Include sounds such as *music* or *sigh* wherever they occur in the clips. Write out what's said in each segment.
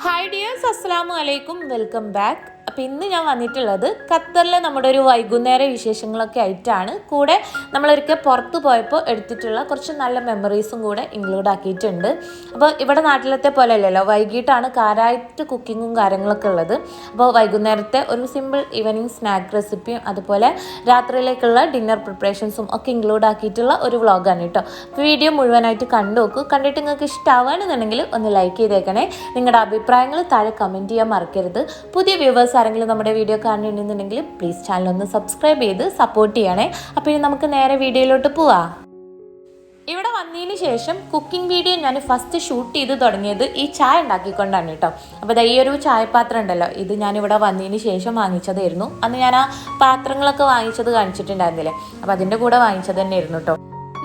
Hi dears അസ്സാം വലൈക്കും welcome back അപ്പോൾ ഇന്ന് ഞാൻ വന്നിട്ടുള്ളത് ഖത്തറിലെ നമ്മുടെ ഒരു വൈകുന്നേര വിശേഷങ്ങളൊക്കെ ആയിട്ടാണ്. കൂടെ നമ്മളൊരിക്കൽ പുറത്ത് പോയപ്പോൾ എടുത്തിട്ടുള്ള കുറച്ച് നല്ല മെമ്മറീസും കൂടെ ഇൻക്ലൂഡ് ആക്കിയിട്ടുണ്ട്. അപ്പോൾ ഇവിടെ നാട്ടിലത്തെ പോലെ അല്ലല്ലോ വൈകിട്ടാണ് കാരായിട്ട് കുക്കിങ്ങും കാര്യങ്ങളൊക്കെ ഉള്ളത്. അപ്പോൾ വൈകുന്നേരത്തെ ഒരു സിമ്പിൾ ഈവനിങ് സ്നാക്ക് റെസിപ്പിയും അതുപോലെ രാത്രിയിലേക്കുള്ള ഡിന്നർ പ്രിപ്പറേഷൻസും ഒക്കെ ഇൻക്ലൂഡ് ആക്കിയിട്ടുള്ള ഒരു വ്ളോഗാണ് കേട്ടോ. വീഡിയോ മുഴുവനായിട്ട് കണ്ടു നോക്കൂ. കണ്ടിട്ട് നിങ്ങൾക്ക് ഇഷ്ടമാവുകയാണെന്നുണ്ടെങ്കിൽ ഒന്ന് ലൈക്ക് ചെയ്തേക്കണേ. നിങ്ങളുടെ അഭിപ്രായങ്ങൾ താഴെ കമന്റ് ചെയ്യാൻ മറക്കരുത്. പുതിയ വ്യൂവേഴ്സ് ആരെങ്കിലും നമ്മുടെ വീഡിയോ കാണുന്നുണ്ടെന്നുണ്ടെങ്കിൽ പ്ലീസ് ചാനൽ ഒന്ന് സബ്സ്ക്രൈബ് ചെയ്ത് സപ്പോർട്ട് ചെയ്യണേ. അപ്പോൾ ഇനി നമുക്ക് നേരെ വീഡിയോയിലോട്ട് പോവാം. ഇവിടെ വന്നതിന് ശേഷം കുക്കിംഗ് വീഡിയോ ഞാൻ ഫസ്റ്റ് ഷൂട്ട് ചെയ്ത് തുടങ്ങിയത് ഈ ചായ ഉണ്ടാക്കിക്കൊണ്ടാണ് കേട്ടോ. അപ്പോൾ ഈ ഒരു ചായപാത്രം ഉണ്ടല്ലോ ഇത് ഞാൻ ഇവിടെ വന്നതിന് ശേഷം വാങ്ങിച്ചതായിരുന്നു. അന്ന് ഞാൻ ആ പാത്രങ്ങളൊക്കെ വാങ്ങിച്ചത് കാണിച്ചിട്ടുണ്ടായിരുന്നില്ലേ? അപ്പോൾ അതിന്റെ കൂടെ വാങ്ങിച്ചത് തന്നെയായിരുന്നു കേട്ടോ.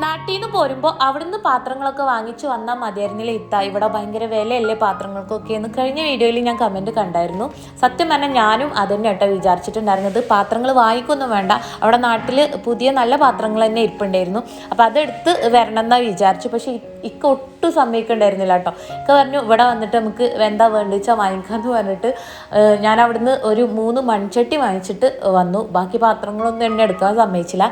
നാട്ടിൽ നിന്ന് പോരുമ്പോൾ അവിടുന്ന് പാത്രങ്ങളൊക്കെ വാങ്ങിച്ചു വന്നാൽ മതിയായിരുന്നില്ല ഇത്ത? ഇവിടെ ഭയങ്കര വിലയല്ലേ പാത്രങ്ങൾക്കൊക്കെ എന്ന് കഴിഞ്ഞ വീഡിയോയിൽ ഞാൻ കമന്റ് കണ്ടായിരുന്നു. സത്യം പറഞ്ഞാൽ ഞാനും അതന്നെ കേട്ടോ വിചാരിച്ചിട്ടുണ്ടായിരുന്നത്. പാത്രങ്ങൾ വാങ്ങിക്കൊന്നും വേണ്ട. അവിടെ നാട്ടിൽ പുതിയ നല്ല പാത്രങ്ങൾ തന്നെ ഇരിപ്പുണ്ടായിരുന്നു. അപ്പോൾ അതെടുത്ത് വരണം എന്നാണ് വിചാരിച്ചു. പക്ഷേ ഇക്ക ഒട്ടും സമ്മതിക്കണ്ടായിരുന്നില്ല കേട്ടോ. ഇക്ക പറഞ്ഞു ഇവിടെ വന്നിട്ട് നമുക്ക് എന്താ വേണ്ടിച്ചാൽ വാങ്ങിക്കാമെന്ന് പറഞ്ഞിട്ട് ഞാൻ അവിടുന്ന് ഒരു മൂന്ന് മൺചട്ടി വാങ്ങിച്ചിട്ട് വന്നു. ബാക്കി പാത്രങ്ങളൊന്നും എന്നെ എടുക്കാൻ സമ്മതിച്ചില്ല.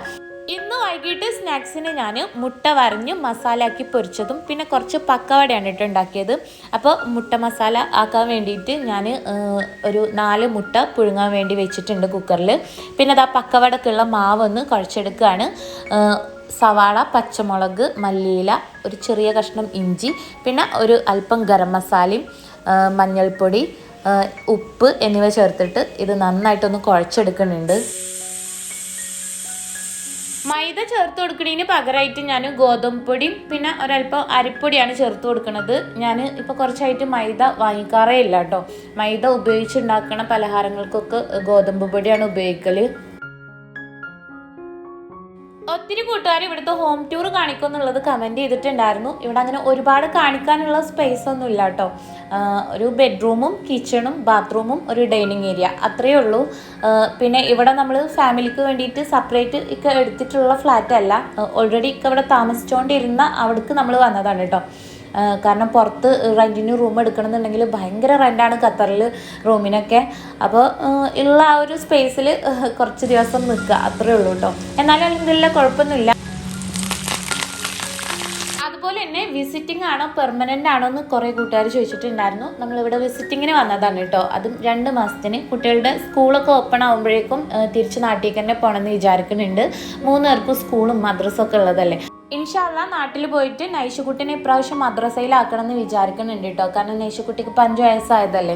സ്നാക്സിന് ഞാൻ മുട്ട വരഞ്ഞ് മസാലയാക്കി പൊരിച്ചതും പിന്നെ കുറച്ച് പക്കവടയാണ് കേട്ടോ ഉണ്ടാക്കിയത്. അപ്പോൾ മുട്ട മസാല ആക്കാൻ വേണ്ടിയിട്ട് ഞാൻ ഒരു നാല് മുട്ട പുഴുങ്ങാൻ വേണ്ടി വെച്ചിട്ടുണ്ട് കുക്കറിൽ പിന്നെ അത് ആ പക്കവടക്കുള്ള മാവ് ഒന്ന് കുഴച്ചെടുക്കുകയാണ് സവാള പച്ചമുളക് മല്ലിയില ഒരു ചെറിയ കഷ്ണം ഇഞ്ചി പിന്നെ ഒരു അല്പം ഗരം മസാലയും മഞ്ഞൾപ്പൊടി ഉപ്പ് എന്നിവ ചേർത്തിട്ട് ഇത് നന്നായിട്ടൊന്ന് കുഴച്ചെടുക്കുന്നുണ്ട്. മൈദ ചേർത്ത് കൊടുക്കുന്നതിന് പകരമായിട്ട് ഞാൻ ഗോതമ്പ് പൊടിയും പിന്നെ ഒരല്പം അരിപ്പൊടിയാണ് ചേർത്ത് കൊടുക്കുന്നത് ഞാൻ ഇപ്പോൾ കുറച്ചായിട്ട് മൈദ വാങ്ങിക്കാറേ ഇല്ല കേട്ടോ മൈദ ഉപയോഗിച്ചുണ്ടാക്കുന്ന പലഹാരങ്ങൾക്കൊക്കെ ഗോതമ്പ് പൊടിയാണ് ഉപയോഗിക്കൽ ഒത്തിരി കൂട്ടുകാർ ഇവിടുത്തെ ഹോം ടൂർ കാണിക്കുമെന്നുള്ളത് കമന്റ് ചെയ്തിട്ടുണ്ടായിരുന്നു. ഇവിടെ അങ്ങനെ ഒരുപാട് കാണിക്കാനുള്ള സ്പേസ് ഒന്നും ഇല്ല കേട്ടോ. ഒരു ബെഡ്റൂമും കിച്ചണും ബാത്റൂമും ഒരു ഡൈനിങ് ഏരിയ അത്രയേ ഉള്ളൂ. പിന്നെ ഇവിടെ നമ്മൾ ഫാമിലിക്ക് വേണ്ടിയിട്ട് സെപ്പറേറ്റ് ഒക്കെ എടുത്തിട്ടുള്ള ഫ്ലാറ്റ് അല്ല. ഓൾറെഡി ഇക്ക ഇവിടെ താമസിച്ചുകൊണ്ടിരുന്ന അവിടേക്ക് നമ്മൾ വന്നതാണ് കേട്ടോ. കാരണം പുറത്ത് റെന്റിന് റൂം എടുക്കണമെന്നുണ്ടെങ്കിൽ ഭയങ്കര റെന്റാണ് ഖത്തറിൽ റൂമിനൊക്കെ അപ്പോൾ ഉള്ള ആ ഒരു സ്പേസിൽ കുറച്ച് ദിവസം നിൽക്കുക. അത്രയേ ഉള്ളൂ കേട്ടോ എന്നാലും അല്ലെങ്കിലുള്ള കുഴപ്പമൊന്നുമില്ല. അതുപോലെ തന്നെ വിസിറ്റിംഗ് ആണോ പെർമനന്റ് ആണോ എന്ന് കുറേ കൂട്ടുകാർ ചോദിച്ചിട്ടുണ്ടായിരുന്നു. നമ്മളിവിടെ വിസിറ്റിങ്ങിന് വന്നതാണ് കേട്ടോ അതും രണ്ട് മാസത്തിന്. കുട്ടികളുടെ സ്കൂളൊക്കെ ഓപ്പൺ ആകുമ്പോഴേക്കും തിരിച്ച് നാട്ടിലേക്ക് തന്നെ പോകണമെന്ന് വിചാരിക്കുന്നുണ്ട്. മൂന്ന് പേർക്കും സ്കൂളും മദ്രസൊക്കെ ഉള്ളതല്ലേ? ഇൻഷാല്ല നാട്ടിൽ പോയിട്ട് നൈഷുക്കുട്ടിനെ ഇപ്രാവശ്യം മദ്രസയിലാക്കണം എന്ന് വിചാരിക്കുന്നുണ്ട് കേട്ടോ കാരണം നൈഷുക്കുട്ടിക്ക് പഞ്ച് വയസ്സായതല്ലേ?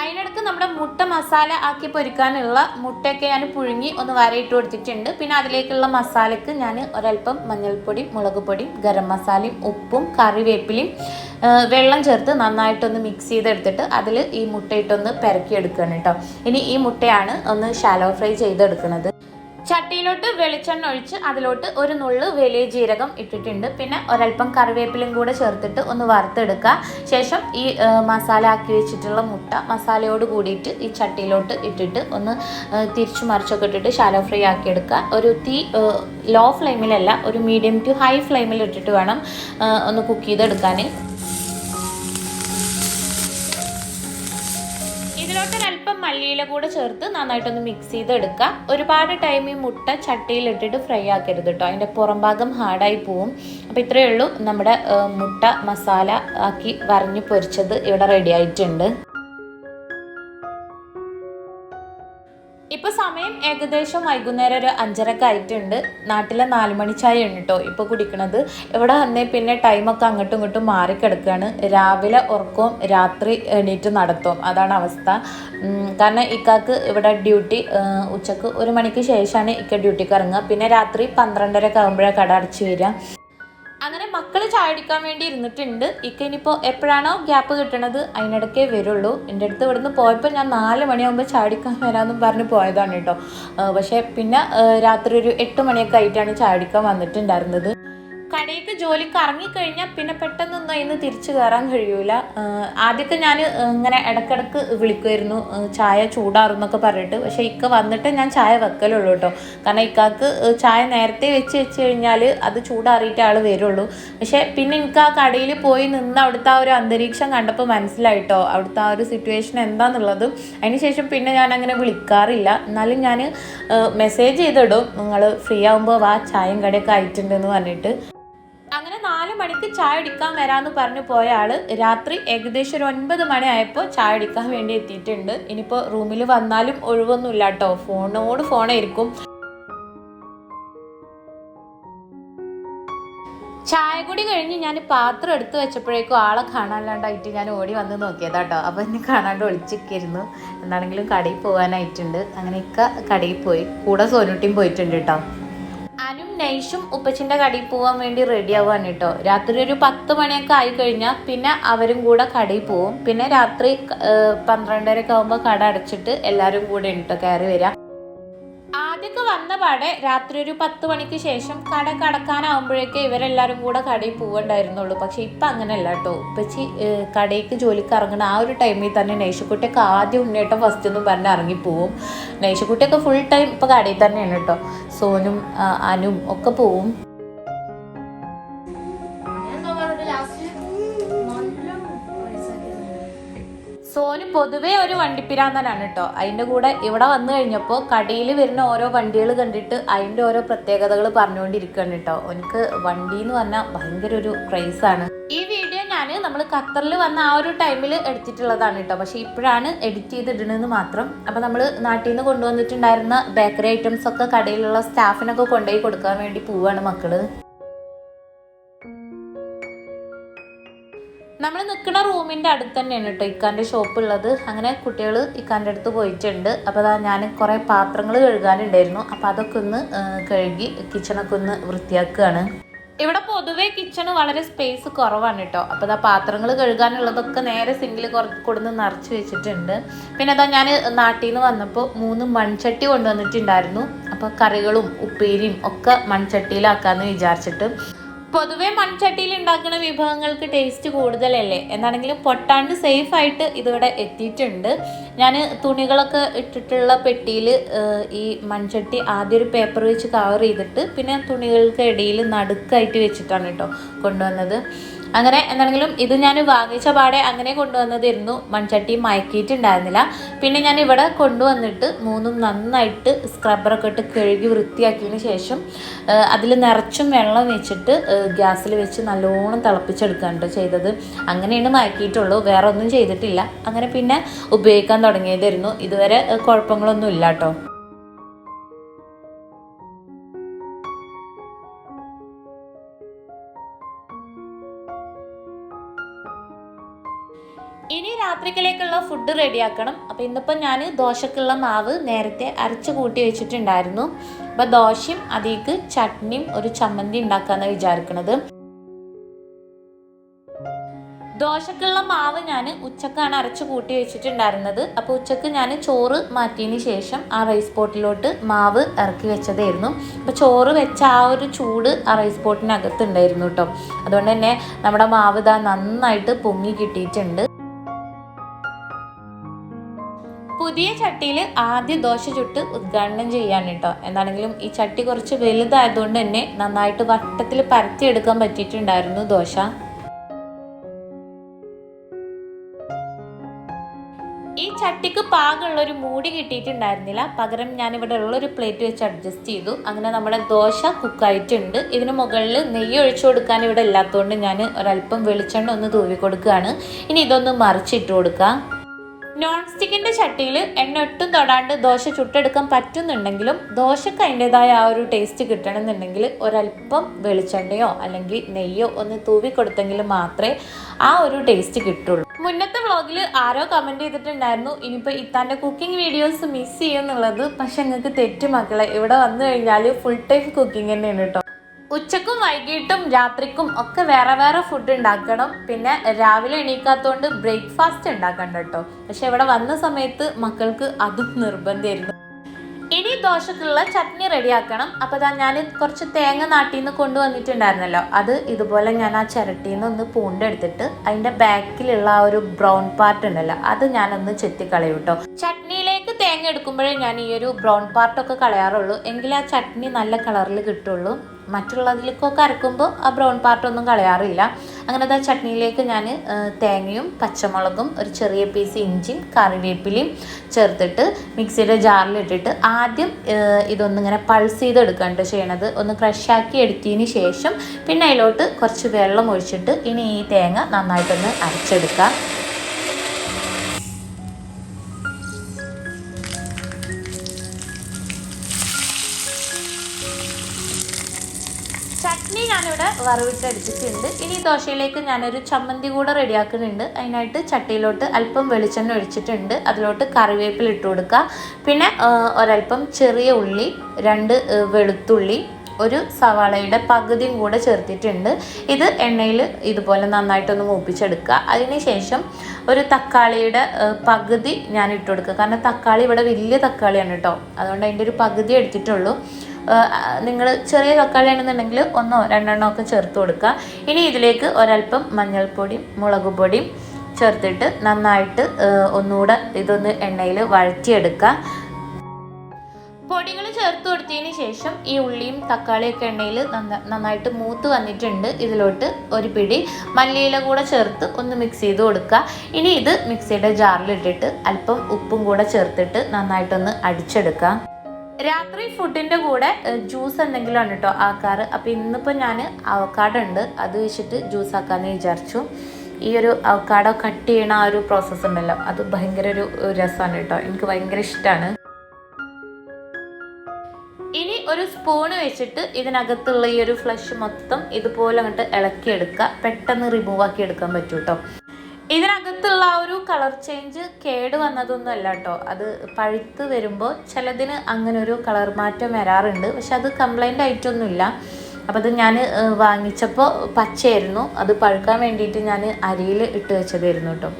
അതിനിടക്ക് നമ്മുടെ മുട്ട മസാല ആക്കി പൊരിക്കാനുള്ള മുട്ടയൊക്കെ ഞാൻ പുഴുങ്ങി ഒന്ന് വരയിട്ട് കൊടുത്തിട്ടുണ്ട്. പിന്നെ അതിലേക്കുള്ള മസാലയ്ക്ക് ഞാൻ ഒരല്പം മഞ്ഞൾപ്പൊടി മുളക് പൊടിയും ഗരം മസാലയും ഉപ്പും കറിവേപ്പിലയും വെള്ളം ചേർത്ത് നന്നായിട്ടൊന്ന് മിക്സ് ചെയ്തെടുത്തിട്ട് അതിൽ ഈ മുട്ടയിട്ടൊന്ന് പെരക്കിയെടുക്കുകയാണ് കേട്ടോ ഇനി ഈ മുട്ടയാണ് ഒന്ന് ഷാലോ ഫ്രൈ ചെയ്തെടുക്കുന്നത് ചട്ടിയിലോട്ട് വെളിച്ചെണ്ണ ഒഴിച്ച് അതിലോട്ട് ഒരു നുള്ളു വലിയ ജീരകം ഇട്ടിട്ടുണ്ട്. പിന്നെ ഒരൽപ്പം കറിവേപ്പിലും കൂടെ ചേർത്തിട്ട് ഒന്ന് വറുത്തെടുക്കുക. ശേഷം ഈ മസാല ആക്കി വെച്ചിട്ടുള്ള മുട്ട മസാലയോട് കൂടിയിട്ട് ഈ ചട്ടിയിലോട്ട് ഇട്ടിട്ട് ഒന്ന് തിരിച്ചു മറിച്ചൊക്കെ ഇട്ടിട്ട് ഷാലോ ഫ്രൈ ആക്കി എടുക്കുക. ഒരു തീ ലോ ഫ്ലെയിമിലല്ല ഒരു മീഡിയം ടു ഹൈ ഫ്ലെയിമിൽ ഇട്ടിട്ട് വേണം ഒന്ന് കുക്ക് ചെയ്തെടുക്കാൻ ഒരല്പം മല്ലിയില കൂടെ ചേർത്ത് നന്നായിട്ടൊന്ന് മിക്സ് ചെയ്ത് ചെയ്തെടുക്കുക ഒരുപാട് ടൈം ഈ മുട്ട ചട്ടിയിലിട്ടിട്ട് ഫ്രൈ ആക്കരുത് കേട്ടോ അതിന്റെ പുറം ഭാഗം ഹാർഡായി പോവും. അപ്പോൾ ഇത്രയേ ഉള്ളൂ. നമ്മുടെ മുട്ട മസാല ആക്കി വരഞ്ഞ് പൊരിച്ചത് ഇവിടെ റെഡി ആയിട്ടുണ്ട്. ഇപ്പൊ സമയം ഏകദേശം വൈകുന്നേരം ഒരു അഞ്ചരക്ക് ആയിട്ടുണ്ട്. നാട്ടിലെ നാല് മണി ചായ ഉണ്ട് കേട്ടോ ഇപ്പൊ കുടിക്കണത്. ഇവിടെ വന്നേ പിന്നെ ടൈമൊക്കെ അങ്ങോട്ടും ഇങ്ങോട്ടും മാറിക്കിടക്കുകയാണ് രാവിലെ ഉറക്കവും രാത്രി എണീറ്റ് നടത്തും അതാണ് അവസ്ഥ. കാരണം ഇക്കാക്ക് ഇവിടെ ഡ്യൂട്ടി ഉച്ചയ്ക്ക് ഒരു മണിക്ക് ശേഷമാണ് ഇക്ക ഡ്യൂട്ടിക്ക് ഇറങ്ങുക. പിന്നെ രാത്രി പന്ത്രണ്ടരക്ക് ആകുമ്പോഴേ കട അടച്ചു വരിക. അങ്ങനെ മക്കൾ ചായ അടിക്കാൻ വേണ്ടി ഇരുന്നിട്ടുണ്ട്. ഇക്ക ഇനിയിപ്പോൾ എപ്പോഴാണോ ഗ്യാപ്പ് കിട്ടണത് അതിനിടയ്ക്കേ വരുള്ളൂ. എന്റെ അടുത്ത് ഇവിടുന്ന് പോയപ്പോൾ ഞാൻ നാല് മണിയാകുമ്പോൾ ചായ അടിക്കാൻ വരാമെന്നും പറഞ്ഞ് പോയതാണ് കേട്ടോ. പക്ഷേ പിന്നെ രാത്രി ഒരു എട്ട് മണിയൊക്കെ ആയിട്ടാണ് ചായ അടിക്കാൻ വന്നിട്ടുണ്ടായിരുന്നത്. കടയ്ക്ക് ജോലിക്ക് ഇറങ്ങിക്കഴിഞ്ഞാൽ പിന്നെ പെട്ടെന്നൊന്നും അതിന് തിരിച്ചു കയറാൻ കഴിയൂല. ആദ്യമൊക്കെ ഞാൻ ഇങ്ങനെ ഇടക്കിടക്ക് വിളിക്കുമായിരുന്നു ചായ ചൂടാറുന്നൊക്കെ പറഞ്ഞിട്ട്. പക്ഷേ ഇക്ക വന്നിട്ട് ഞാൻ ചായ വെക്കലുള്ളൂ കേട്ടോ. കാരണം ഇക്കാക്ക് ചായ നേരത്തെ വെച്ച് വെച്ച് കഴിഞ്ഞാൽ അത് ചൂടാറിയിട്ട് ആൾ വരുള്ളൂ. പക്ഷേ പിന്നെ എനിക്ക് ആ കടയിൽ പോയി നിന്ന് അവിടുത്തെ ആ ഒരു അന്തരീക്ഷം കണ്ടപ്പോൾ മനസ്സിലായിട്ടോ അവിടുത്തെ ആ ഒരു സിറ്റുവേഷൻ എന്താണെന്നുള്ളത് അതിനുശേഷം പിന്നെ ഞാൻ അങ്ങനെ വിളിക്കാറില്ല. എന്നാലും ഞാൻ മെസ്സേജ് ചെയ്തിടും. നിങ്ങൾ ഫ്രീ ആകുമ്പോൾ വാ ചായയും കടയൊക്കെ ആയിട്ടുണ്ടെന്ന് പറഞ്ഞിട്ട്. നാല് മണിക്ക് ചായ അടിക്കാൻ വരാമെന്ന് പറഞ്ഞു പോയ ആൾ രാത്രി ഏകദേശം ഒരു ഒൻപത് മണിയായപ്പോൾ ചായ അടിക്കാൻ വേണ്ടി എത്തിയിട്ടുണ്ട്. ഇനിയിപ്പോൾ റൂമിൽ വന്നാലും ഒഴിവൊന്നുമില്ല കേട്ടോ. ഫോണിനോട് ഫോണായിരിക്കും. ചായ കൂടി കഴിഞ്ഞ് ഞാൻ പാത്രം എടുത്ത് വെച്ചപ്പോഴേക്കും ആളെ കാണാനില്ലാണ്ടായിട്ട് ഞാൻ ഓടി വന്ന് നോക്കിയതാട്ടോ അപ്പോൾ എന്നെ കാണാണ്ട് ഒളിച്ചിരിക്കുന്നു എന്താണെങ്കിലും കടയിൽ പോകാനായിട്ടുണ്ട് അങ്ങനെയൊക്കെ കടയിൽ പോയി. കൂടെ സോനുട്ടിയും പോയിട്ടുണ്ട് കേട്ടോ. നൈഷും ഉപ്പച്ചിന്റെ കടയിൽ പോകാൻ വേണ്ടി റെഡി ആവാൻ കേട്ടോ. രാത്രി ഒരു പത്ത് മണിയൊക്കെ ആയി കഴിഞ്ഞാൽ പിന്നെ അവരും കൂടെ കടയിൽ പോവും. പിന്നെ രാത്രി പന്ത്രണ്ടരയൊക്കെ ആകുമ്പോൾ കട അടച്ചിട്ട് എല്ലാവരും കൂടെ ഉണ്ട് കയറി വരിക ആദ്യമൊക്കെ വന്ന പാടെ രാത്രി ഒരു പത്ത് മണിക്ക് ശേഷം കട കടക്കാനാവുമ്പോഴേക്ക് ഇവരെല്ലാവരും കൂടെ കടയിൽ പോവണ്ടായിരുന്നുള്ളൂ പക്ഷെ ഇപ്പം അങ്ങനെയല്ല കേട്ടോ. ഉപ്പച്ചി കടയിക്ക് ജോലിക്ക് ഇറങ്ങുന്ന ആ ഒരു ടൈമിൽ തന്നെ നൈഷക്കുട്ടിയൊക്കെ ആദ്യം ഉണ്ണേട്ടം ഫസ്റ്റ് ഒന്നും പറഞ്ഞ് ഇറങ്ങിപ്പോവും. നൈഷക്കുട്ടിയൊക്കെ ഫുൾ ടൈം ഇപ്പൊ കടയിൽ തന്നെയാണ് കേട്ടോ. സോനും അനും ഒക്കെ പോവും. പൊതുവേ ഒരു വണ്ടിപ്പിരാന്തനാണ് കേട്ടോ അതിന്റെ കൂടെ ഇവിടെ വന്നു കഴിഞ്ഞപ്പോൾ കടയിൽ വരുന്ന ഓരോ വണ്ടികൾ കണ്ടിട്ട് അതിന്റെ ഓരോ പ്രത്യേകതകൾ പറഞ്ഞുകൊണ്ടിരിക്കുകയാണ് കേട്ടോ എനിക്ക് വണ്ടി എന്ന് പറഞ്ഞാൽ ഭയങ്കര ഒരു ക്രൈസാണ് ഈ വീഡിയോ ഞാൻ നമ്മൾ ഖത്തറിൽ വന്ന ആ ഒരു ടൈമിൽ എടുത്തിട്ടുള്ളതാണ് കേട്ടോ പക്ഷേ ഇപ്പോഴാണ് എഡിറ്റ് ചെയ്തിടുന്നത് മാത്രം. അപ്പോൾ നമ്മൾ നാട്ടിൽ നിന്ന് കൊണ്ടുവന്നിട്ടുണ്ടായിരുന്ന ബേക്കറി ഐറ്റംസ് ഒക്കെ കടയിലുള്ള സ്റ്റാഫിനൊക്കെ കൊണ്ടുപോയി കൊടുക്കാൻ വേണ്ടി പോവാണ് മക്കൾ. നമ്മൾ നിൽക്കുന്ന റൂമിന്റെ അടുത്ത് തന്നെയാണ് കേട്ടോ ഇക്കാന്റെ ഷോപ്പ് ഉള്ളത്. അങ്ങനെ കുട്ടികൾ ഇക്കാന്റെ അടുത്ത് പോയിട്ടുണ്ട്. അപ്പോൾ അതാ ഞാൻ കുറേ പാത്രങ്ങൾ കഴുകാനുണ്ടായിരുന്നു. അപ്പോൾ അതൊക്കെ ഒന്ന് കഴുകി കിച്ചണൊക്കെ ഒന്ന് വൃത്തിയാക്കുകയാണ് ഇവിടെ പൊതുവേ കിച്ചണ് വളരെ സ്പേസ് കുറവാണ് കേട്ടോ അപ്പോൾ അതാ പാത്രങ്ങൾ കഴുകാനുള്ളതൊക്കെ നേരെ സിങ്കിൽ കൊടുന്ന് നിറച്ച് വെച്ചിട്ടുണ്ട്. പിന്നെ അതാ ഞാൻ നാട്ടിൽ നിന്ന് വന്നപ്പോൾ മൂന്ന് മൺചട്ടി കൊണ്ടുവന്നിട്ടുണ്ടായിരുന്നു. അപ്പോൾ കറികളും ഉപ്പേരിയും ഒക്കെ മൺചട്ടിയിലാക്കാമെന്ന് വിചാരിച്ചിട്ട്. പൊതുവേ മൺചട്ടിയിൽ ഉണ്ടാക്കുന്ന വിഭവങ്ങൾക്ക് ടേസ്റ്റ് കൂടുതലല്ലേ? എന്നാണെങ്കിലും പൊട്ടാണ്ട് സേഫ് ആയിട്ട് ഇതിവിടെ എത്തിയിട്ടുണ്ട്. ഞാൻ തുണികളൊക്കെ ഇട്ടിട്ടുള്ള പെട്ടിയിൽ ഈ മൺചട്ടി ആദ്യം ഒരു പേപ്പർ വെച്ച് കവർ ചെയ്തിട്ട് പിന്നെ തുണികൾക്ക് ഇടയിൽ നടുക്കായിട്ട് വെച്ചിട്ടാണ് കേട്ടോ കൊണ്ടുവന്നത്. അങ്ങനെ എന്താണെങ്കിലും ഇത് ഞാൻ വാങ്ങിച്ച പാടെ അങ്ങനെ കൊണ്ടുവന്നതായിരുന്നു മൺചട്ടി മയക്കിയിട്ടുണ്ടായിരുന്നില്ല. പിന്നെ ഞാൻ ഇവിടെ കൊണ്ടുവന്നിട്ട് മൂന്നും നന്നായിട്ട് സ്ക്രബ്ബറൊക്കെ ഇട്ട് കഴുകി വൃത്തിയാക്കിയതിന് ശേഷം അതിൽ നിറച്ചും വെള്ളം വെച്ചിട്ട് ഗ്യാസിൽ വെച്ച് നല്ലോണം തിളപ്പിച്ചെടുക്കാണ്ട് ചെയ്തത്. അങ്ങനെയാണ് മയക്കിയിട്ടുള്ളൂ. വേറെ ഒന്നും ചെയ്തിട്ടില്ല. അങ്ങനെ പിന്നെ ഉപയോഗിക്കാൻ തുടങ്ങിയതായിരുന്നു. ഇതുവരെ കുഴപ്പങ്ങളൊന്നും ഇല്ല കേട്ടോ രാത്രിക്കലേക്കുള്ള ഫുഡ് റെഡിയാക്കണം അപ്പോൾ ഇന്നിപ്പോൾ ഞാൻ ദോശക്കുള്ള മാവ് നേരത്തെ അരച്ച് കൂട്ടി വെച്ചിട്ടുണ്ടായിരുന്നു. അപ്പോൾ ദോശയും അതിലേക്ക് ചട്നിയും ഒരു ചമ്മന്തി ഉണ്ടാക്കാമെന്ന് വിചാരിക്കണത്. ദോശക്കുള്ള മാവ് ഞാൻ ഉച്ചക്കാണ് അരച്ച് കൂട്ടി വെച്ചിട്ടുണ്ടായിരുന്നത്. അപ്പോൾ ഉച്ചയ്ക്ക് ഞാൻ ചോറ് മാറ്റിയതിന് ശേഷം ആ റൈസ് പോട്ടിലോട്ട് മാവ് ഇറക്കി വെച്ചതായിരുന്നു. അപ്പോൾ ചോറ് വെച്ച ആ ഒരു ചൂട് ആ റൈസ് പോട്ടിനകത്തുണ്ടായിരുന്നു കേട്ടോ. അതുകൊണ്ട് തന്നെ നമ്മുടെ മാവ് ഇതാ നന്നായിട്ട് പൊങ്ങി കിട്ടിയിട്ടുണ്ട്. പുതിയ ചട്ടിയിൽ ആദ്യ ദോശ ചുട്ട് ഉദ്ഘാടനം ചെയ്യാണ് കേട്ടോ. എന്താണെങ്കിലും ഈ ചട്ടി കുറച്ച് വലുതായതുകൊണ്ട് തന്നെ നന്നായിട്ട് വട്ടത്തിൽ പരത്തിയെടുക്കാൻ പറ്റിയിട്ടുണ്ടായിരുന്നു ദോശ. ഈ ചട്ടിക്ക് പാകമുള്ള ഒരു മൂടി കിട്ടിയിട്ടുണ്ടായിരുന്നില്ല. പകരം ഞാൻ ഇവിടെ ഉള്ള ഒരു പ്ലേറ്റ് വെച്ച് അഡ്ജസ്റ്റ് ചെയ്തു. അങ്ങനെ നമ്മുടെ ദോശ കുക്കായിട്ടുണ്ട് ഇതിന് മുകളിൽ നെയ്യ് ഒഴിച്ചു കൊടുക്കാൻ ഇവിടെ ഇല്ലാത്തതുകൊണ്ട് ഞാൻ ഒരല്പം വെളിച്ചെണ്ണ ഒന്ന് തൂവി കൊടുക്കുകയാണ് ഇനി ഇതൊന്ന് മറിച്ചിട്ട് കൊടുക്കാം. നോൺ സ്റ്റിക്കിന്റെ ചട്ടിയിൽ എണ്ണ ഒട്ടും തൊടാണ്ട് ദോശ ചുട്ടെടുക്കാൻ പറ്റുന്നുണ്ടെങ്കിലും ദോശക്ക് അതിന്റെതായ ആ ഒരു ടേസ്റ്റ് കിട്ടണമെന്നുണ്ടെങ്കിൽ ഒരല്പം വെളിച്ചെണ്ണയോ അല്ലെങ്കിൽ നെയ്യോ ഒന്ന് തൂവി കൊടുത്തെങ്കിൽ മാത്രമേ ആ ഒരു ടേസ്റ്റ് കിട്ടുള്ളൂ. മുന്നത്തെ വ്ളോഗിൽ ആരോ കമന്റ് ചെയ്തിട്ടുണ്ടായിരുന്നു ഇനിയിപ്പോൾ ഇത്താന്റെ കുക്കിംഗ് വീഡിയോസ് മിസ് ചെയ്യുന്നുള്ളത് പക്ഷെ നിങ്ങൾക്ക് തെറ്റ് മക്കളെ ഇവിടെ വന്നു കഴിഞ്ഞാൽ ഫുൾ ടൈം കുക്കിംഗ് തന്നെയാണ് കേട്ടോ ഉച്ചക്കും വൈകിട്ടും രാത്രിക്കും ഒക്കെ വേറെ വേറെ ഫുഡ് ഉണ്ടാക്കണം. പിന്നെ രാവിലെ എണീക്കാത്തതുകൊണ്ട് ബ്രേക്ക്ഫാസ്റ്റ് ഉണ്ടാക്കണ്ട കേട്ടോ. പക്ഷെ ഇവിടെ വന്ന സമയത്ത് മക്കൾക്ക് അതും നിർബന്ധമായിരുന്നു. ഇനി ദോശക്കുള്ള ചട്നി റെഡിയാക്കണം. അപ്പോൾ ഇതാ ഞാൻ കുറച്ച് തേങ്ങ നാട്ടിൽ നിന്ന് കൊണ്ടുവന്നിട്ടുണ്ടായിരുന്നല്ലോ. അത് ഇതുപോലെ ഞാൻ ആ ചിരട്ടിയിൽ നിന്ന് ഒന്ന് പൂണ്ടെടുത്തിട്ട് അതിന്റെ ബാക്കിലുള്ള ആ ഒരു ബ്രൗൺ പാർട്ട് ഉണ്ടല്ലോ അത് ഞാനൊന്ന് ചെത്തിക്കളയും കേട്ടോ. ചട്നിയിലേക്ക് തേങ്ങ എടുക്കുമ്പോഴേ ഞാൻ ഈ ഒരു ബ്രൗൺ പാർട്ടൊക്കെ കളയാറുള്ളൂ. എങ്കിൽ ആ ചട്നി നല്ല കളറിൽ കിട്ടുള്ളൂ. മറ്റുള്ളതിലേക്കൊക്കെ അരക്കുമ്പോൾ ആ ബ്രൗൺ പാർട്ടൊന്നും കളയാറില്ല. അങ്ങനെ ആ ചട്നിയിലേക്ക് ഞാൻ തേങ്ങയും പച്ചമുളകും ഒരു ചെറിയ പീസ് ഇഞ്ചിയും കറിവേപ്പിലയും ചേർത്തിട്ട് മിക്സിയുടെ ജാറിലിട്ടിട്ട് ആദ്യം ഇതൊന്നിങ്ങനെ പൾസ് ചെയ്ത് ട്ടോ ചെയ്യണത്. ഒന്ന് ക്രഷാക്കി എടുത്തതിന് ശേഷം പിന്നെ അതിലോട്ട് കുറച്ച് വെള്ളം ഒഴിച്ചിട്ട് ഇനി ഈ തേങ്ങ നന്നായിട്ടൊന്ന് അരച്ചെടുക്കാം. വറവിട്ടെടുത്തിട്ടുണ്ട് ഇനി ദോശയിലേക്ക് ഞാനൊരു ചമ്മന്തി കൂടെ റെഡിയാക്കുന്നുണ്ട്. അതിനായിട്ട് ചട്ടിയിലോട്ട് അല്പം വെളിച്ചെണ്ണ ഒഴിച്ചിട്ടുണ്ട്. അതിലോട്ട് കറിവേപ്പില ഇട്ട് കൊടുക്കുക. പിന്നെ ഒരല്പം ചെറിയ ഉള്ളി രണ്ട് വെളുത്തുള്ളി ഒരു സവാളയുടെ പകുതിയും കൂടെ ചേർത്തിട്ടുണ്ട്. ഇത് എണ്ണയിൽ ഇതുപോലെ നന്നായിട്ടൊന്ന് മൂപ്പിച്ചെടുക്കുക. അതിനുശേഷം ഒരു തക്കാളിയുടെ പകുതി ഞാൻ ഇട്ട് കൊടുക്കുക. കാരണം തക്കാളി ഇവിടെ വലിയ തക്കാളിയാണ് കേട്ടോ. അതുകൊണ്ട് അതിന്റെ ഒരു പകുതി എടുത്തിട്ടുള്ളൂ. നിങ്ങൾ ചെറിയ തക്കാളി ആണെന്നുണ്ടെങ്കിൽ ഒന്നോ രണ്ടെണ്ണോ ഒക്കെ ചേർത്ത് കൊടുക്കുക. ഇനി ഇതിലേക്ക് ഒരല്പം മഞ്ഞൾപ്പൊടിയും മുളക് പൊടിയും ചേർത്തിട്ട് നന്നായിട്ട് ഒന്നുകൂടെ ഇതൊന്ന് എണ്ണയിൽ വഴറ്റിയെടുക്കുക. പൊടികൾ ചേർത്ത് കൊടുത്തതിന് ശേഷം ഈ ഉള്ളിയും തക്കാളിയൊക്കെ എണ്ണയിൽ നന്നായിട്ട് മൂത്ത് വന്നിട്ടുണ്ട്. ഇതിലോട്ട് ഒരു പിടി മല്ലിയില കൂടെ ചേർത്ത് ഒന്ന് മിക്സ് ചെയ്ത് കൊടുക്കുക. ഇനി ഇത് മിക്സിയുടെ ജാറിലിട്ടിട്ട് അല്പം ഉപ്പും കൂടെ ചേർത്തിട്ട് നന്നായിട്ടൊന്ന് അടിച്ചെടുക്കുക. രാത്രി ഫുഡിന്റെ കൂടെ ജ്യൂസ് എന്തെങ്കിലും ആണ് കേട്ടോ ആക്കാറ്. അപ്പോൾ ഇന്നിപ്പോൾ ഞാൻ അവക്കാടോ ഉണ്ട്. അത് വെച്ചിട്ട് ജ്യൂസ് ആക്കാമെന്ന് വിചാരിച്ചു. ഈ ഒരു അവക്കാടോ കട്ട് ചെയ്യണ ആ ഒരു പ്രോസസ്സ് ഉണ്ടല്ലോ അത് ഭയങ്കര ഒരു രസമാണ് കേട്ടോ. എനിക്ക് ഭയങ്കര ഇഷ്ടമാണ് ഇനി ഒരു സ്പൂണ് വെച്ചിട്ട് ഇതിനകത്തുള്ള ഈ ഒരു ഫ്ലഷ് മൊത്തം ഇതുപോലെ അങ്ങോട്ട് ഇളക്കിയെടുക്കുക. പെട്ടെന്ന് റിമൂവ് ആക്കി എടുക്കാൻ പറ്റും കേട്ടോ. ഇതിനകത്തുള്ള ആ ഒരു കളർ ചേഞ്ച് കേട് വന്നതൊന്നും അല്ല കേട്ടോ. അത് പഴുത്ത് വരുമ്പോൾ ചിലതിന് അങ്ങനെ ഒരു കളർ മാറ്റം വരാറുണ്ട്. പക്ഷെ അത് കംപ്ലൈന്റ് ആയിട്ടൊന്നുമില്ല. അപ്പോൾ അത് ഞാൻ വാങ്ങിച്ചപ്പോൾ പച്ചയായിരുന്നു. അത് പഴുക്കാൻ വേണ്ടിയിട്ട് ഞാൻ അരിയിൽ ഇട്ട് വെച്ചതായിരുന്നു കേട്ടോ.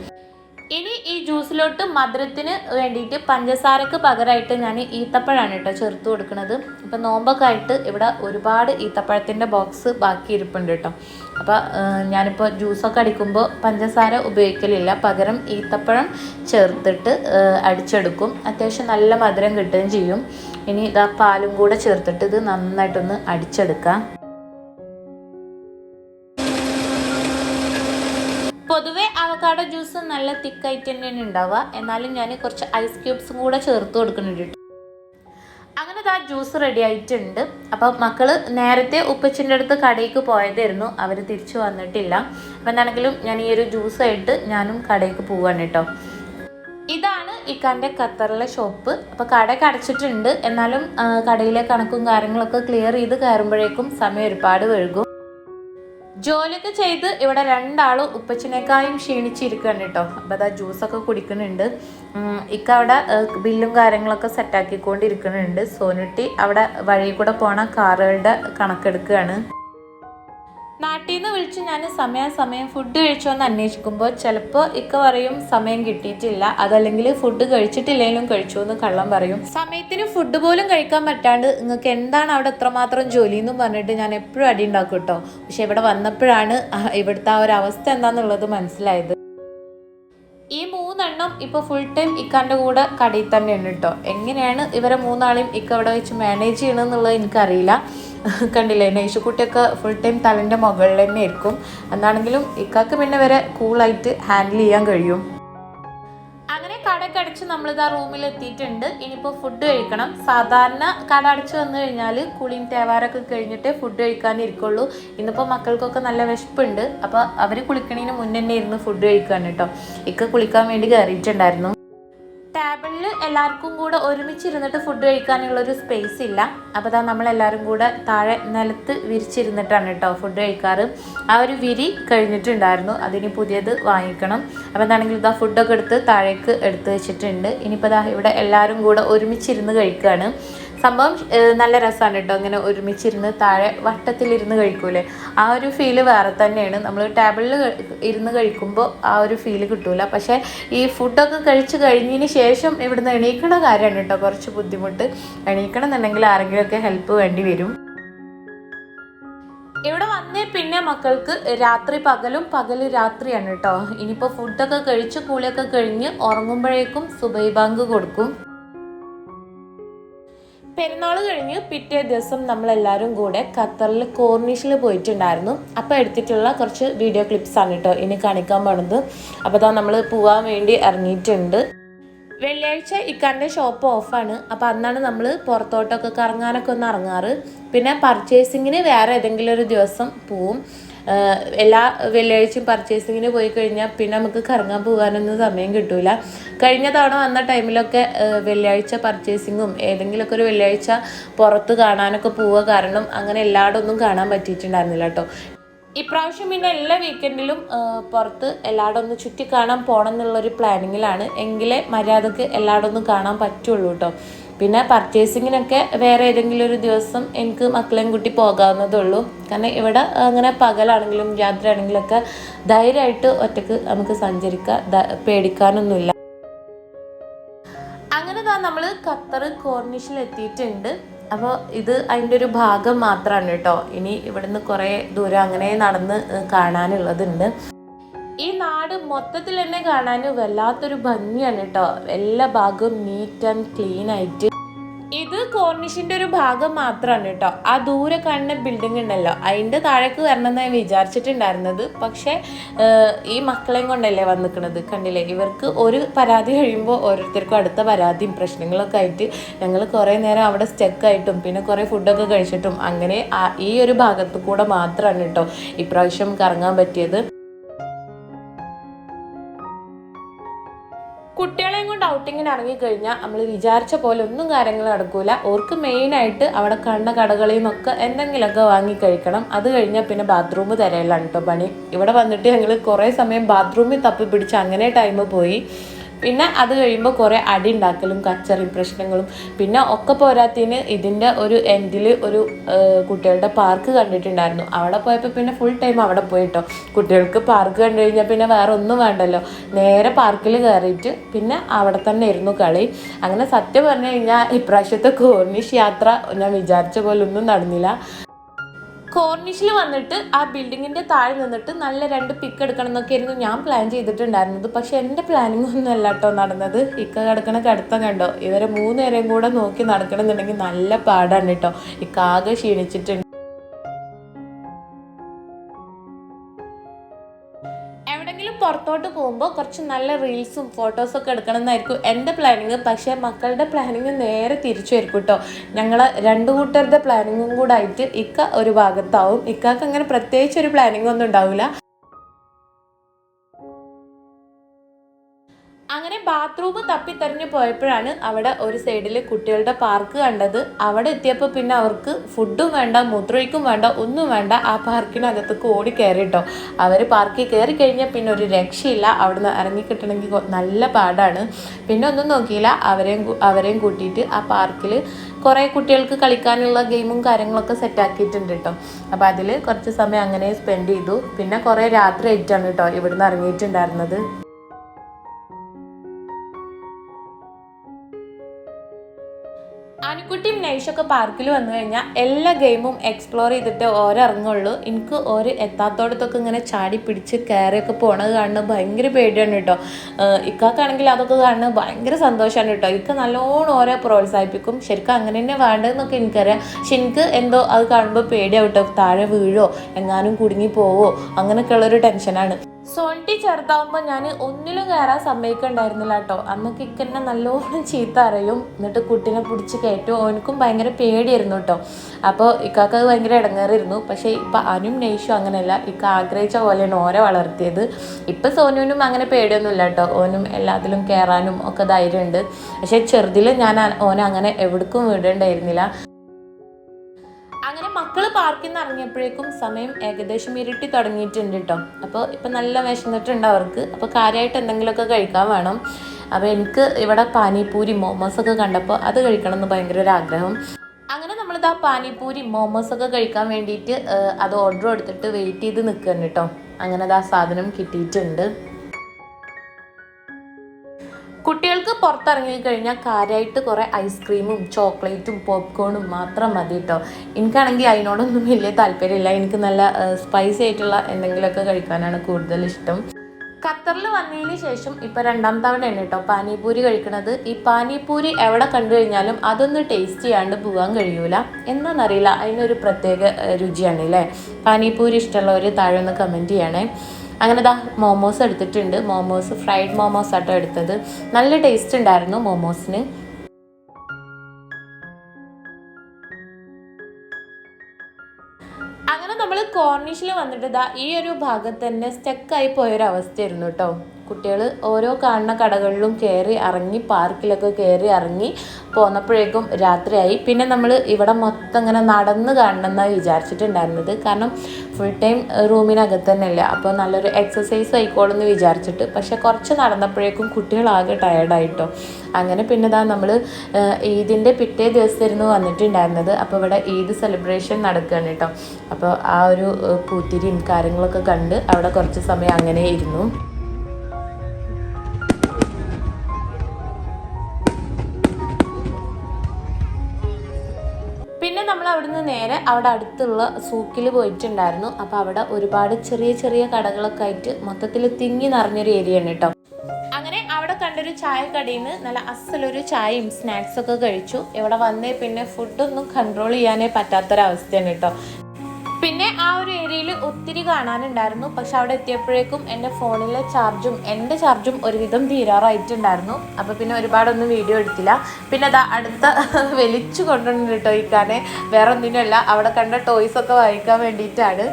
ഇനി ഈ ജ്യൂസിലോട്ട് മധുരത്തിന് വേണ്ടിയിട്ട് പഞ്ചസാരക്ക് പകരമായിട്ട് ഞാൻ ഈത്തപ്പഴമാണ് കേട്ടോ ചേർത്ത് കൊടുക്കുന്നത്. ഇപ്പം നോമ്പൊക്കെ ആയിട്ട് ഇവിടെ ഒരുപാട് ഈത്തപ്പഴത്തിന്റെ ബോക്സ് ബാക്കി ഇരിപ്പുണ്ട് കേട്ടോ. അപ്പോൾ ഞാനിപ്പോൾ ജ്യൂസൊക്കെ അടിക്കുമ്പോൾ പഞ്ചസാര ഉപയോഗിക്കലില്ല. പകരം ഈത്തപ്പഴം ചേർത്തിട്ട് അടിച്ചെടുക്കും. അത്യാവശ്യം നല്ല മധുരം കിട്ടുകയും ചെയ്യും. ഇനി ഇതാ പാലും കൂടെ ചേർത്തിട്ട് ഇത് നന്നായിട്ടൊന്ന് അടിച്ചെടുക്കാം. പൊതുവെ അവക്കാടോ ജ്യൂസ് നല്ല തിക്കായിട്ട് തന്നെയാണ് ഉണ്ടാവുക. എന്നാലും ഞാൻ കുറച്ച് ഐസ് ക്യൂബ്സും കൂടെ ചേർത്ത് കൊടുക്കുന്നുണ്ട്. അങ്ങനെ ആ ജ്യൂസ് റെഡി ആയിട്ടുണ്ട്. അപ്പം മക്കൾ നേരത്തെ ഉപ്പച്ചിന്റെ അടുത്ത് കടയിലേക്ക് പോയതായിരുന്നു. അവർ തിരിച്ചു വന്നിട്ടില്ല. അപ്പം എന്താണെങ്കിലും ഞാൻ ഈ ഒരു ജ്യൂസ് ആയിട്ട് ഞാനും കടയിലേക്ക് പോവാണ് കേട്ടോ. ഇതാണ് ഇക്കാന്റെ ഖത്തറിലെ ഷോപ്പ് അപ്പോൾ കട അടച്ചിട്ടുണ്ട് എന്നാലും കടയിലെ കണക്കും കാര്യങ്ങളൊക്കെ ക്ലിയർ ചെയ്ത് കയറുമ്പോഴേക്കും സമയം ഒരുപാട് വഴുകും ജോലിയൊക്കെ ചെയ്ത് ഇവിടെ രണ്ടാളും ഉപ്പച്ചനേക്കായും ക്ഷീണിച്ചിരിക്കുകയാണ് കേട്ടോ. അപ്പോൾ അതാ ജ്യൂസൊക്കെ കുടിക്കുന്നുണ്ട്. ഇക്ക അവിടെ ബില്ലും കാര്യങ്ങളൊക്കെ സെറ്റാക്കിക്കൊണ്ടിരിക്കുന്നുണ്ട് സോനുട്ടി അവിടെ വഴി കൂടെ പോണ കാറുകളുടെ കണക്കെടുക്കുകയാണ്. നാട്ടിൽ നിന്ന് വിളിച്ച് ഞാൻ സമയാസമയം ഫുഡ് കഴിച്ചോ എന്ന് അന്വേഷിക്കുമ്പോൾ ചിലപ്പോൾ ഇക്ക പറയും സമയം കിട്ടിയിട്ടില്ല. അതല്ലെങ്കിൽ ഫുഡ് കഴിച്ചിട്ടില്ലെങ്കിലും കഴിച്ചു എന്ന് കള്ളം പറയും. സമയത്തിന് ഫുഡ് പോലും കഴിക്കാൻ പറ്റാണ്ട് നിങ്ങൾക്ക് എന്താണ് അവിടെ എത്രമാത്രം ജോലി എന്നും പറഞ്ഞിട്ട് ഞാൻ എപ്പോഴും അടി ഉണ്ടാക്കും കേട്ടോ പക്ഷെ ഇവിടെ വന്നപ്പോഴാണ് ഇവിടുത്തെ ആ ഒരു അവസ്ഥ എന്താണെന്നുള്ളത് മനസ്സിലായത്. ഈ മൂന്നെണ്ണം ഇപ്പോൾ ഫുൾ ടൈം ഇക്കാന്റെ കൂടെ കടയിൽ തന്നെയാണ് കേട്ടോ എങ്ങനെയാണ് ഇവരെ മൂന്നാളെയും ഇക്ക ഇവിടെ വെച്ച് മാനേജ് ചെയ്യണമെന്നുള്ളത് എനിക്കറിയില്ല. കണ്ടില്ലേ? നൈഷുക്കുട്ടിയൊക്കെ ഫുൾ ടൈം തലന്റെ മുകളിൽ തന്നെ ആയിരിക്കും. എന്നാണെങ്കിലും ഇക്കാക്ക് പിന്നെ വരെ കൂളായിട്ട് ഹാൻഡിൽ ചെയ്യാൻ കഴിയും. അങ്ങനെ കടയൊക്കെ അടച്ച് നമ്മളിതാ റൂമിൽ എത്തിയിട്ടുണ്ട്. ഇനിയിപ്പോൾ ഫുഡ് കഴിക്കണം. സാധാരണ കട അടച്ച് വന്നു കഴിഞ്ഞാൽ കുളിയും തേവാരൊക്കെ കഴിഞ്ഞിട്ട് ഫുഡ് കഴിക്കാനിരിക്കുള്ളൂ ഇന്നിപ്പോൾ മക്കൾക്കൊക്കെ നല്ല വിശപ്പുണ്ട്. അപ്പോൾ അവർ കുളിക്കണതിന് മുന്നേ ഇരുന്ന് ഫുഡ് കഴിക്കാൻ കേട്ടോ. ഇക്ക കുളിക്കാൻ വേണ്ടി കയറിയിട്ടുണ്ടായിരുന്നു ടേബിളിൽ എല്ലാവർക്കും കൂടെ ഒരുമിച്ചിരുന്നിട്ട് ഫുഡ് കഴിക്കാനുള്ള ഒരു സ്പേസ് ഇല്ല. അപ്പോൾ അതാ നമ്മളെല്ലാവരും കൂടെ താഴെ നിലത്ത് വിരിച്ചിരുന്നിട്ടാണ് കേട്ടോ ഫുഡ് കഴിക്കാറ്. ആ ഒരു വിരി കഴിഞ്ഞിട്ടുണ്ടായിരുന്നു. അതിന് പുതിയത് വാങ്ങിക്കണം. അപ്പോൾ എന്താണെങ്കിൽ ഇതാ ഫുഡൊക്കെ എടുത്ത് താഴേക്ക് എടുത്ത് വെച്ചിട്ടുണ്ട്. ഇനിയിപ്പോൾ ഇതാ ഇവിടെ എല്ലാവരും കൂടെ ഒരുമിച്ചിരുന്ന് കഴിക്കുകയാണ് സംഭവം നല്ല രസമാണ് കേട്ടോ ഇങ്ങനെ ഒരുമിച്ചിരുന്ന് താഴെ വട്ടത്തിലിരുന്ന് കഴിക്കൂലേ? ആ ഒരു ഫീൽ വേറെ തന്നെയാണ്. നമ്മൾ ടേബിളിൽ ഇരുന്ന് കഴിക്കുമ്പോൾ ആ ഒരു ഫീൽ കിട്ടൂല. പക്ഷേ ഈ ഫുഡൊക്കെ കഴിച്ച് കഴിഞ്ഞതിന് ശേഷം ഇവിടുന്ന് എണീക്കണ കാര്യമാണ് കേട്ടോ കുറച്ച് ബുദ്ധിമുട്ട്. എണീക്കണം എന്നുണ്ടെങ്കിൽ ആരെങ്കിലുമൊക്കെ ഹെൽപ്പ് വേണ്ടി വരും. ഇവിടെ വന്നേ പിന്നെ മക്കൾക്ക് രാത്രി പകലും പകൽ രാത്രിയാണ് കേട്ടോ ഇനിയിപ്പോൾ ഫുഡൊക്കെ കഴിച്ച് കൂളിയൊക്കെ കഴിഞ്ഞ് ഉറങ്ങുമ്പോഴേക്കും സുബൈ ബാങ്ക് കൊടുക്കും. പെരുന്നാൾ കഴിഞ്ഞ് പിറ്റേ ദിവസം നമ്മളെല്ലാവരും കൂടെ ഖത്തറിൽ കോർണിഷിൽ പോയിട്ടുണ്ടായിരുന്നു. അപ്പോൾ എടുത്തിട്ടുള്ള കുറച്ച് വീഡിയോ ക്ലിപ്സ് ആണ് കേട്ടോ ഇനി കാണിക്കാൻ പോണത്. അപ്പോൾ അതാ നമ്മൾ പോവാൻ വേണ്ടി ഇറങ്ങിയിട്ടുണ്ട്. വെള്ളിയാഴ്ച ഇക്കാന്റെ ഷോപ്പ് ഓഫാണ് അപ്പോൾ അന്നാണ് നമ്മൾ പുറത്തോട്ടൊക്കെ കറങ്ങാനൊക്കെ ഒന്ന് ഇറങ്ങാറ്. പിന്നെ പർച്ചേസിങ്ങിന് വേറെ ഏതെങ്കിലും ഒരു ദിവസം പോവും. എല്ലാ വെള്ളിയാഴ്ചയും പർച്ചേസിങ്ങിന് പോയി കഴിഞ്ഞാൽ പിന്നെ നമുക്ക് കറങ്ങാൻ പോകാനൊന്നും സമയം കിട്ടൂല. കഴിഞ്ഞ തവണ വന്ന ടൈമിലൊക്കെ വെള്ളിയാഴ്ച പർച്ചേസിങ്ങും ഏതെങ്കിലുമൊക്കെ ഒരു വെള്ളിയാഴ്ച പുറത്ത് കാണാനൊക്കെ പോവുക കാരണം അങ്ങനെ എല്ലായിടം ഒന്നും കാണാൻ പറ്റിയിട്ടുണ്ടായിരുന്നില്ല കേട്ടോ ഇപ്രാവശ്യം പിന്നെ എല്ലാ വീക്കെൻഡിലും പുറത്ത് എല്ലായിടം ഒന്ന് ചുറ്റി കാണാൻ പോകണം എന്നുള്ളൊരു പ്ലാനിങ്ങിലാണ് എങ്കിലേ മര്യാദയ്ക്ക് എല്ലായിടം ഒന്നും കാണാൻ പറ്റുള്ളൂ കേട്ടോ പിന്നെ പർച്ചേസിങ്ങിനൊക്കെ വേറെ ഏതെങ്കിലും ഒരു ദിവസം എനിക്ക് മക്കളെയും കൂട്ടി പോകാവുന്നതേ ഉള്ളൂ കാരണം ഇവിടെ അങ്ങനെ പകലാണെങ്കിലും രാത്രിയാണെങ്കിലും ഒക്കെ ധൈര്യമായിട്ട് ഒറ്റയ്ക്ക് നമുക്ക് സഞ്ചരിക്കാം പേടിക്കാനൊന്നുമില്ല. അങ്ങനെ താ നമ്മൾ ഖത്തർ കോർണിഷിൽ എത്തിയിട്ടുണ്ട് അപ്പോൾ ഇത് അതിന്റെ ഒരു ഭാഗം മാത്രമാണ് കേട്ടോ. ഇനി ഇവിടുന്ന് കുറേ ദൂരം അങ്ങനെ നടന്ന് കാണാനുള്ളതുണ്ട്. ഈ നാട് മൊത്തത്തിൽ തന്നെ കാണാൻ വല്ലാത്തൊരു ഭംഗിയാണ് കേട്ടോ എല്ലാ ഭാഗവും നീറ്റ് ആൻഡ് ക്ലീൻ ആയിട്ട്. ഇത് കോർണിഷിന്റെ ഒരു ഭാഗം മാത്രമാണ് കേട്ടോ ആ ദൂരെ കാണുന്ന ബിൽഡിംഗ് ഉണ്ടല്ലോ. അതിന്റെ താഴേക്ക് വരണം എന്നാണ് വിചാരിച്ചിട്ടുണ്ടായിരുന്നത്. പക്ഷേ ഈ മക്കളെയും കൊണ്ടല്ലേ വന്നിക്കണത്? കണ്ടില്ലേ? ഇവർക്ക് ഒരു പരാതി കഴിയുമ്പോൾ ഓരോരുത്തർക്കും അടുത്ത പരാതിയും പ്രശ്നങ്ങളൊക്കെ ആയിട്ട് ഞങ്ങൾ കുറേ നേരം അവിടെ സ്റ്റക്കായിട്ടും പിന്നെ കുറേ ഫുഡൊക്കെ കഴിച്ചിട്ടും അങ്ങനെ ഈ ഒരു ഭാഗത്ത് കൂടെ മാത്രമാണ് കേട്ടോ ഇപ്രാവശ്യം കറങ്ങാൻ പറ്റിയത്. ഔട്ടിങ്ങിന് ഇറങ്ങിക്കഴിഞ്ഞാൽ നമ്മൾ വിചാരിച്ച പോലെ ഒന്നും കാര്യങ്ങൾ നടക്കൂല. ഓർക്ക് മെയിനായിട്ട് അവിടെ കണ്ണ കടകളിൽ നിന്നൊക്കെ എന്തെങ്കിലുമൊക്കെ വാങ്ങി കഴിക്കണം. അത് കഴിഞ്ഞാൽ പിന്നെ ബാത്റൂം തരയിലാണ് കേട്ടോ പണി. ഇവിടെ വന്നിട്ട് ഞങ്ങൾ കുറേ സമയം ബാത്റൂമിൽ തപ്പി പിടിച്ച് അങ്ങനെ ടൈം പോയി. പിന്നെ അത് കഴിയുമ്പോൾ കുറേ അടി ഉണ്ടാക്കലും കച്ചറിയും പ്രശ്നങ്ങളും. പിന്നെ ഒക്കെ പോരാത്തിന് ഇതിന്റെ ഒരു എൻഡിൽ ഒരു കുട്ടികളുടെ പാർക്ക് കണ്ടിട്ടുണ്ടായിരുന്നു. അവിടെ പോയപ്പോൾ പിന്നെ ഫുൾ ടൈം അവിടെ പോയിട്ടോ. കുട്ടികൾക്ക് പാർക്ക് കണ്ടു കഴിഞ്ഞാൽ പിന്നെ വേറെ ഒന്നും വേണ്ടല്ലോ. നേരെ പാർക്കിൽ കയറിയിട്ട് പിന്നെ അവിടെ തന്നെ ഇരുന്നു കളി. അങ്ങനെ സത്യം പറഞ്ഞു കഴിഞ്ഞാൽ ഇപ്രാവശ്യത്തെ കോർണിഷ് യാത്ര ഞാൻ വിചാരിച്ച പോലെ ഒന്നും നടന്നില്ല. കോർണിഷിൽ വന്നിട്ട് ആ ബിൽഡിങ്ങിന്റെ താഴെ നിന്നിട്ട് നല്ല രണ്ട് പിക്ക് എടുക്കണം എന്നൊക്കെയായിരുന്നു ഞാൻ പ്ലാൻ ചെയ്തിട്ടുണ്ടായിരുന്നത്. പക്ഷെ എന്റെ പ്ലാനിങ് ഒന്നും അല്ല കേട്ടോ നടന്നത്. ഇക്ക കിടക്കണ കടുത്തം കണ്ടോ? ഇവരെ മൂന്നുപേരെയും കൂടെ നോക്കി നടക്കണമെന്നുണ്ടെങ്കിൽ നല്ല പാടാണ് കേട്ടോ. ഇക്ക ആകെ ക്ഷീണിച്ചിട്ടുണ്ട്. എവിടെങ്കിലും പുറത്തോട്ട് പോകുമ്പോൾ കുറച്ച് നല്ല റീൽസും ഫോട്ടോസും ഒക്കെ എടുക്കണം എന്നായിരിക്കും എന്റെ പ്ലാനിങ് പക്ഷേ മക്കളുടെ പ്ലാനിങ് നേരെ തിരിച്ചായിരിക്കും കേട്ടോ ഞങ്ങൾ രണ്ടു കൂട്ടരുടെ പ്ലാനിങ്ങും കൂടെ ആയിട്ട് ഇക്ക ഒരു ഭാഗത്താവും. ഇക്കാക്ക് അങ്ങനെ പ്രത്യേകിച്ച് ഒരു പ്ലാനിങ് ഒന്നും ഉണ്ടാവില്ല അങ്ങനെ ബാത്റൂം തപ്പി തെരഞ്ഞു പോയപ്പോഴാണ് അവിടെ ഒരു സൈഡിൽ കുട്ടികളുടെ പാർക്ക് കണ്ടത്. അവിടെ എത്തിയപ്പോൾ പിന്നെ അവർക്ക് ഫുഡും വേണ്ട മൂത്രമൊഴിക്കും വേണ്ട ഒന്നും വേണ്ട. ആ പാർക്കിനകത്തേക്ക് ഓടി കയറിട്ടോ. അവർ പാർക്കിൽ കയറി കഴിഞ്ഞാൽ പിന്നെ ഒരു രക്ഷയില്ല. അവിടുന്ന് ഇറങ്ങി കിട്ടണമെങ്കിൽ നല്ല പാടാണ്. പിന്നെ ഒന്നും നോക്കിയില്ല. അവരെയും അവരെയും കൂട്ടിയിട്ട് ആ പാർക്കിൽ കുറേ കുട്ടികൾക്ക് കളിക്കാനുള്ള ഗെയിമും കാര്യങ്ങളൊക്കെ സെറ്റാക്കിയിട്ടുണ്ട് കേട്ടോ അപ്പോൾ അതിൽ കുറച്ച് സമയം അങ്ങനെ സ്പെൻഡ് ചെയ്തു. പിന്നെ കുറേ രാത്രി ആയിട്ടാണ് കേട്ടോ ഇവിടുന്ന് ഇറങ്ങിയിട്ടുണ്ടായിരുന്നത്. ആനിക്കുട്ടിയും നൈഷൊക്കെ പാർക്കിൽ വന്നു കഴിഞ്ഞാൽ എല്ലാ ഗെയിമും എക്സ്പ്ലോർ ചെയ്തിട്ട് ഓരോ ഇറങ്ങുള്ളൂ. എനിക്ക് ഒരു എത്താത്തോടത്തൊക്കെ ഇങ്ങനെ ചാടി പിടിച്ച് കയറിയൊക്കെ പോണത് കാണുന്നത് ഭയങ്കര പേടിയാണ് കേട്ടോ ഇക്കാക്കാണെങ്കിൽ അതൊക്കെ കാണുന്നത് ഭയങ്കര സന്തോഷമാണ് കേട്ടോ ഇക്ക നല്ലോണം ഓരോ പ്രോത്സാഹിപ്പിക്കും. ശരിക്കും അങ്ങനെ തന്നെ വേണ്ടതെന്നൊക്കെ എനിക്കറിയാം. പക്ഷെ എനിക്ക് എന്തോ അത് കാണുമ്പോൾ പേടിയാവും കേട്ടോ താഴെ വീഴോ എങ്ങാനും കുടുങ്ങി പോവോ അങ്ങനെയൊക്കെ ഉള്ളൊരു ടെൻഷനാണ് സോൾട്ടി ചേർത്താവുമ്പോൾ ഞാൻ ഒന്നിലും കയറാൻ സമ്മതിക്കണ്ടായിരുന്നില്ല കേട്ടോ. അന്ന് ഇക്കെന്നെ നല്ലോണം ചീത്ത അറിയും. എന്നിട്ട് കുട്ടീനെ പിടിച്ച് കയറ്റും. ഓനക്കും ഭയങ്കര പേടിയായിരുന്നു കേട്ടോ. അപ്പോൾ ഇക്കാക്ക് അത് ഭയങ്കര ഇടങ്ങേറിയിരുന്നു. പക്ഷേ ഇപ്പം അനും നെയ്ഷും അങ്ങനെയല്ല. ഇക്ക ആഗ്രഹിച്ച പോലെയാണ് ഓരെ വളർത്തിയത്. ഇപ്പം സോനുവിനും അങ്ങനെ പേടിയൊന്നുമില്ല കേട്ടോ. ഓനും എല്ലാത്തിലും കയറാനും ഒക്കെ ധൈര്യമുണ്ട്. പക്ഷേ ചെറുതിൽ ഞാൻ ഓനെ അങ്ങനെ എവിടേക്കും വിടേണ്ടായിരുന്നില്ല. മക്കൾ പാർക്കിൽ നിന്ന് ഇറങ്ങിയപ്പോഴേക്കും സമയം ഏകദേശം ഇരുട്ടി തുടങ്ങിയിട്ടുണ്ട് കേട്ടോ അപ്പോൾ ഇപ്പം നല്ല വിശന്നിട്ടുണ്ട് അവർക്ക്. അപ്പോൾ കാര്യമായിട്ട് എന്തെങ്കിലുമൊക്കെ കഴിക്കാൻ വേണം. അപ്പോൾ എനിക്ക് ഇവിടെ പാനിപൂരി മോമോസ് ഒക്കെ കണ്ടപ്പോൾ അത് കഴിക്കണം എന്ന് ഭയങ്കര ഒരു ആഗ്രഹം. അങ്ങനെ നമ്മളിതാ പാനിപൂരി മോമോസ് ഒക്കെ കഴിക്കാൻ വേണ്ടിയിട്ട് അത് ഓർഡർ എടുത്തിട്ട് വെയിറ്റ് ചെയ്ത് നിൽക്കുകയാണ് കേട്ടോ അങ്ങനെ അത് ആ സാധനം കിട്ടിയിട്ടുണ്ട്. കുട്ടികൾക്ക് പുറത്തിറങ്ങി കഴിഞ്ഞാൽ കാര്യമായിട്ട് കുറേ ഐസ്ക്രീമും ചോക്ലേറ്റും പോപ്കോണും മാത്രം മതി കേട്ടോ എനിക്കാണെങ്കിൽ അതിനോടൊന്നും വലിയ താല്പര്യമില്ല. എനിക്ക് നല്ല സ്പൈസി ആയിട്ടുള്ള എന്തെങ്കിലുമൊക്കെ കഴിക്കാനാണ് കൂടുതൽ ഇഷ്ടം. ഖത്തറിൽ വന്നതിന് ശേഷം ഇപ്പം രണ്ടാം തവണയാണ് കേട്ടോ പാനിപൂരി കഴിക്കണത്. ഈ പാനിപൂരി എവിടെ കണ്ടു കഴിഞ്ഞാലും അതൊന്ന് ടേസ്റ്റ് ചെയ്യാണ്ട് പോകാൻ കഴിയൂല. എന്താണെന്നറിയില്ല അതിനൊരു പ്രത്യേക രുചിയാണ് അല്ലേ പാനിപൂരി ഇഷ്ടമുള്ളവർ താഴെ ഒന്ന് കമന്റ് ചെയ്യണേ. അങ്ങനെ ദാ മോമോസ് എടുത്തിട്ടുണ്ട്. മോമോസ് ഫ്രൈഡ് മോമോസ് ആട്ടോ എടുത്തത്. നല്ല ടേസ്റ്റ് ഉണ്ടായിരുന്നു മോമോസിന് അങ്ങനെ നമ്മൾ കോർണിഷിൽ വന്നിട്ട് ദാ ഈ ഒരു ഭാഗത്ത് തന്നെ സ്റ്റക്കായി പോയൊരവസ്ഥയായിരുന്നു കേട്ടോ കുട്ടികൾ ഓരോ കാണുന്ന കടകളിലും കയറി ഇറങ്ങി പാർക്കിലൊക്കെ കയറി ഇറങ്ങി പോന്നപ്പോഴേക്കും രാത്രിയായി. പിന്നെ നമ്മൾ ഇവിടെ മൊത്തം ഇങ്ങനെ നടന്ന് കാണണമെന്നാണ് വിചാരിച്ചിട്ടുണ്ടായിരുന്നത്. കാരണം ഫുൾ ടൈം റൂമിനകത്ത് തന്നെ അല്ല അപ്പോൾ നല്ലൊരു എക്സസൈസ് ആയിക്കോളെന്ന് വിചാരിച്ചിട്ട്. പക്ഷേ കുറച്ച് നടന്നപ്പോഴേക്കും കുട്ടികളാകെ ടയർഡായിട്ടോ അങ്ങനെ പിന്നെ ഇതാ നമ്മൾ ഈദിന്റെ പിറ്റേ ദിവസമായിരുന്നു വന്നിട്ടുണ്ടായിരുന്നത്. അപ്പോൾ ഇവിടെ ഈദ് സെലിബ്രേഷൻ നടക്കുകയാണ് കേട്ടോ. അപ്പോൾ ആ ഒരു പൂത്തിരിയും കാര്യങ്ങളൊക്കെ കണ്ട് അവിടെ കുറച്ച് സമയം അങ്ങനെ ഇരുന്നു. നേരെ അവിടെ അടുത്തുള്ള സൂക്കിൽ പോയിട്ടുണ്ടായിരുന്നു. അപ്പോൾ അവിടെ ഒരുപാട് ചെറിയ ചെറിയ കടകളൊക്കെ ആയിട്ട് മൊത്തത്തിൽ തിങ്ങി നിറഞ്ഞൊരു ഏരിയ ആണ് കേട്ടോ അങ്ങനെ അവിടെ കണ്ടൊരു ചായക്കടയിൽ നിന്ന് നല്ല അസലൊരു ചായയും സ്നാക്സൊക്കെ കഴിച്ചു. ഇവിടെ വന്നേ പിന്നെ ഫുഡൊന്നും കൺട്രോൾ ചെയ്യാനേ പറ്റാത്തൊരവസ്ഥയാണ് കേട്ടോ ഏരിയയിൽ ഒത്തിരി കാണാനുണ്ടായിരുന്നു. പക്ഷെ അവിടെ എത്തിയപ്പോഴേക്കും എന്റെ ഫോണിലെ ചാർജും എന്റെ ചാർജും ഒരുവിധം തീരാറായിട്ടുണ്ടായിരുന്നു. അപ്പോൾ പിന്നെ ഒരുപാടൊന്നും വീഡിയോ എടുത്തില്ല. പിന്നെ അതാ അടുത്ത *laughs* വലിച്ചു കൊണ്ടുവന്നു കേട്ടോ ഇക്കാനെ വേറെ ഒന്നിനുമല്ല അവിടെ കണ്ട ടോയ്സ് ഒക്കെ വായിക്കാൻ വേണ്ടിയിട്ടാണ്.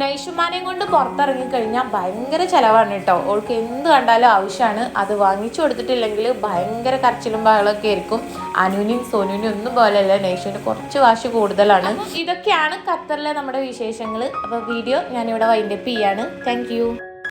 നൈഷുമാനെയും കൊണ്ട് പുറത്തിറങ്ങി കഴിഞ്ഞാൽ ഭയങ്കര ചിലവാണ് കേട്ടോ. ഓൾക്ക് എന്ത് കണ്ടാലും ആവശ്യമാണ്. അത് വാങ്ങിച്ചു കൊടുത്തിട്ടില്ലെങ്കിൽ ഭയങ്കര കരച്ചിലും ബഹളമൊക്കെ ആയിരിക്കും. അനുവിനും സോനുവിനും ഒന്നും പോലെയല്ല നൈഷുവിന് കുറച്ച് വാശി കൂടുതലാണ്. ഇതൊക്കെയാണ് ഖത്തറിലെ നമ്മുടെ വിശേഷങ്ങൾ അപ്പോൾ വീഡിയോ ഞാനിവിടെ വൈൻഡപ്പ് ചെയ്യാണ്. താങ്ക്